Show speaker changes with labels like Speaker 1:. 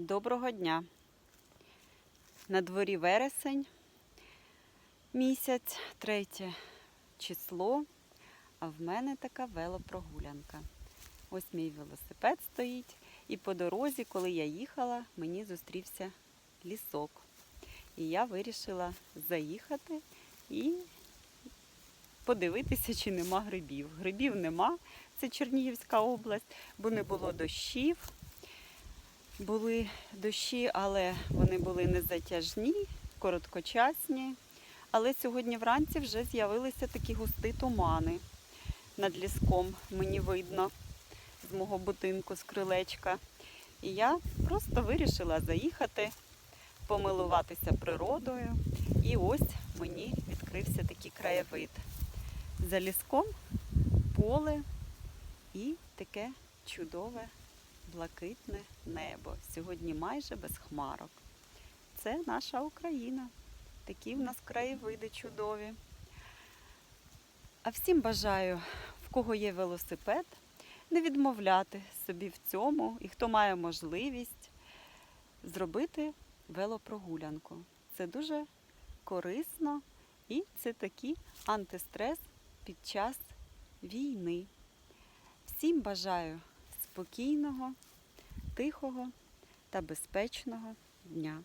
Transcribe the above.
Speaker 1: Доброго дня. На дворі вересень місяць, третє число, а в мене така велопрогулянка. Ось мій велосипед стоїть, і по дорозі, коли я їхала, мені зустрівся лісок. І я вирішила заїхати і подивитися, чи нема грибів. Грибів нема, це Чернігівська область, бо не було дощів. Були дощі, але вони були не затяжні, короткочасні. Але сьогодні вранці вже з'явилися такі густі тумани над ліском. Мені видно з мого будинку, з крилечка. І я просто вирішила заїхати, помилуватися природою. І ось мені відкрився такий краєвид. За ліском поле і таке чудове блакитне небо. Сьогодні майже без хмарок. Це наша Україна. Такі в нас краєвиди чудові. А всім бажаю, в кого є велосипед, не відмовляти собі в цьому, і хто має можливість зробити велопрогулянку. Це дуже корисно і це такий антистрес під час війни. Всім бажаю спокійного, тихого та безпечного дня.